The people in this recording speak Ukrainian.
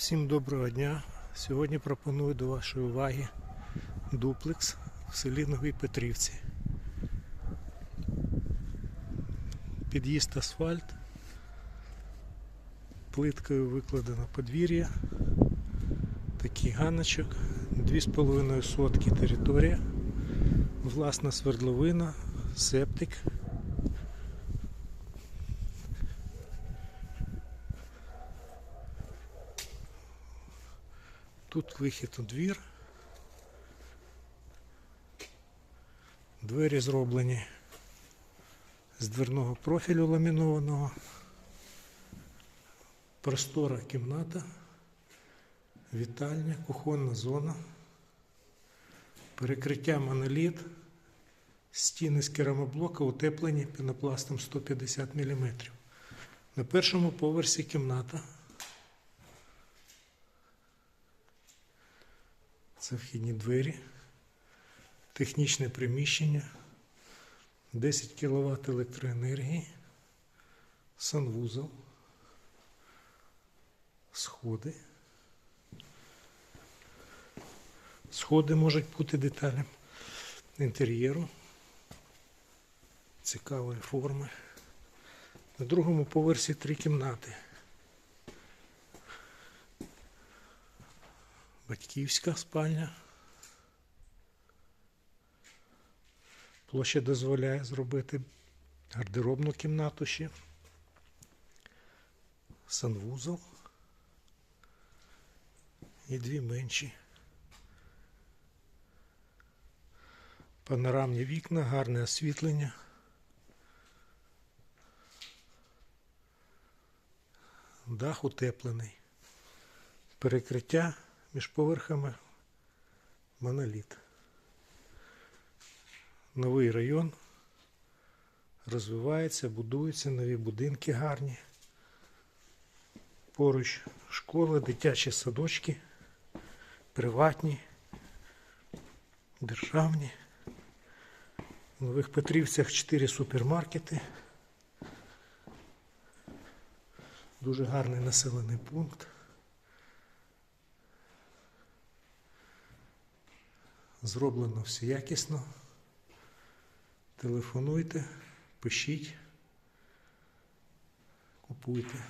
Всім доброго дня. Сьогодні пропоную до вашої уваги дуплекс в селі Новій Петрівці. Під'їзд асфальт. Плиткою викладено подвір'я. Такий ганочок. 2,5 сотки територія. Власна свердловина, септик. Тут вихід у двір. Двері зроблені з дверного профілю ламінованого. Простора кімната, вітальня, кухонна зона, перекриття моноліт, стіни з керамоблока утеплені пінопластом 150 мм. На першому поверсі кімната. Це вхідні двері, технічне приміщення, 10 кВт електроенергії, санвузол, сходи. Сходи можуть бути деталям інтер'єру цікавої форми. На другому поверсі три кімнати. Батьківська спальня. Площа дозволяє зробити гардеробну кімнату ще. Санвузол. І дві менші. Панорамні вікна, гарне освітлення. Дах утеплений. Перекриття між поверхами моноліт. Новий район розвивається, будуються нові будинки гарні. Поруч школи, дитячі садочки, приватні, державні. В Нових Петрівцях 4 супермаркети. Дуже гарний населений пункт. Зроблено все якісно. Телефонуйте, пишіть, купуйте.